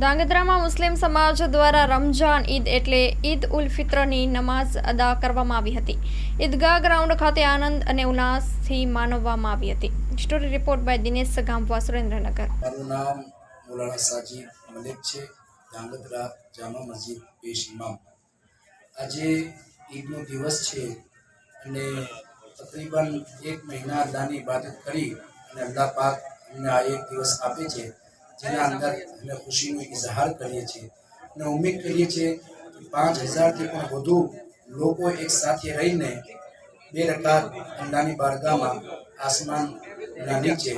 ધાંગધ્રામાં મુસ્લિમ સમાજ દ્વારા રમઝાન ઈદ એટલે ઈદ ઉલ ફિત્રની નમાઝ અદા કરવામાં આવી હતી. ઈદગાહ ગ્રાઉન્ડ ખાતે આનંદ અને ઉલ્લાસથી માનવવામાં આવી હતી. Story report by Dinesh Gamva Surendranagar. મારું નામ મોલાણા સાજીદ મલિક છે. ધાંગધ્રા જામા મસ્જિદ પેશ ઇમામ. આજે ઈદનો દિવસ છે અને તકરીબન એક મહિના અલ્લાહની ઇબાદત કરી અને અલ્લાહ પાક અમને આ એક દિવસ આપે છે. જેના અંદર અમે ખુશીનો ઇઝહાર કરીએ છીએ અને ઉમ્મીદ કરીએ છીએ કે પાંચ હજારથી પણ વધુ લોકો એક સાથે રહીને બે રકાત અલ્લાહની બારગામાં આસમાનના નીચે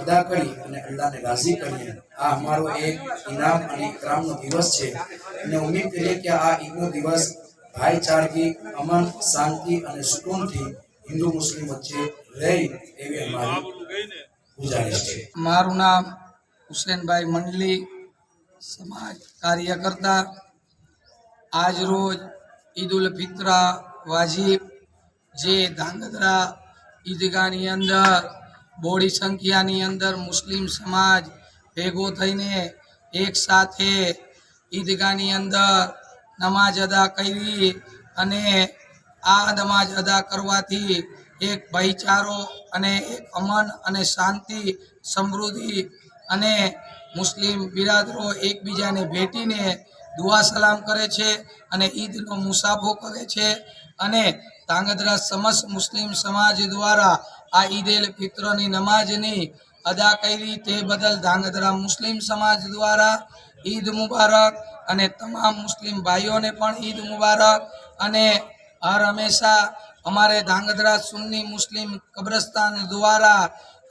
અદા કરી અને અલ્લાહને રાજી કરીએ આ અમારો એક ઇનામ અને ઇકરામનો દિવસ છે અને ઉમ્મીદ કરીએ કે આ ઈદનો દિવસ ભાઈચારગી અમન, શાંતિ અને સુકૂનથી હિન્દુ, મુસ્લિમ વચ્ચે રહે એવી અમારી ગુજારિશ છે. મારું નામ હુસેનભાઈ મંડલી સમાજ કાર્યકર્તા. આજ રોજ ઈદ ઉલ ફિત્રા વાજીબ જે ધાંગધ્રા ઈદગાહની અંદર, બોડી સંખ્યાની અંદર મુસ્લિમ સમાજ ભેગો થઈને એક સાથે ઈદગાહની અંદર નમાજ અદા કરી અને આ નમાજ અદા કરવાથી એક ભાઈચારો અને એક અમન અને શાંતિ, સમૃદ્ધિ અને મુસ્લિમ બિરાદરો એકબીજાને ભેટીને દુઆ સલામ કરે છે અને ઈદનો મુસાફો કરે છે. અને ધાંગધ્રા સમસ્ત મુસ્લિમ સમાજ દ્વારા આ ઈદ ઉલ ફિત્રની નમાજની અદા કરી તે બદલ ધાંગધ્રા મુસ્લિમ સમાજ દ્વારા ઈદ મુબારક અને તમામ મુસ્લિમ ભાઈઓને પણ ઈદ મુબારક. અને હર હંમેશા અમારે ધાંગધ્રા સુન્ની મુસ્લિમ કબ્રસ્તાન દ્વારા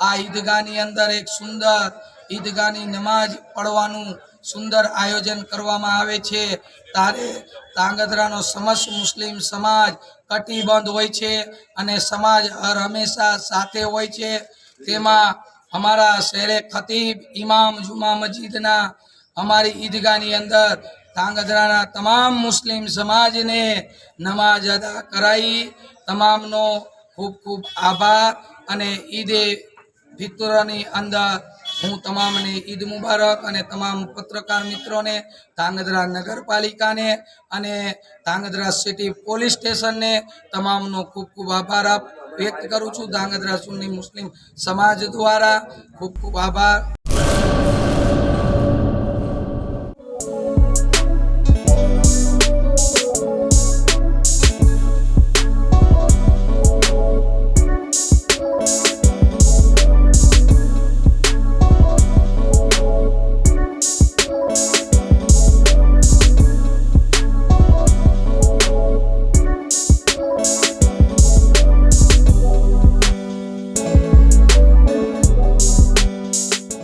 આ ઈદગાહની અંદર એક સુંદર ઈદગાહની નમાજ પડવાનું સુંદર આયોજન કરવામાં આવે છે. ત્યારે ધાંગધ્રાનો સમસ્ત મુસ્લિમ સમાજ કટિબંધ હોય છે અને સમાજ હર હંમેશા સાથે હોય છે. તેમાં અમારા શહેરે ખતીબ ઇમામ જુમા મસ્જિદના અમારી ઈદગાહની અંદર ધાંગધ્રાના તમામ મુસ્લિમ સમાજને નમાજ અદા કરાઈ. તમામનો ખૂબ ખૂબ આભાર અને ઈદે ફિત્રની અંદર હું તમામને ઈદ મુબારક અને તમામ પત્રકાર મિત્રોને ધાંગધ્રા નગરપાલિકાને અને ધાંગધ્રા સિટી પોલીસ સ્ટેશનને તમામનો ખૂબ ખૂબ આભાર આપ વ્યક્ત કરું છું. ધાંગધ્રા સુન્ની મુસ્લિમ સમાજ દ્વારા ખૂબ ખૂબ આભાર.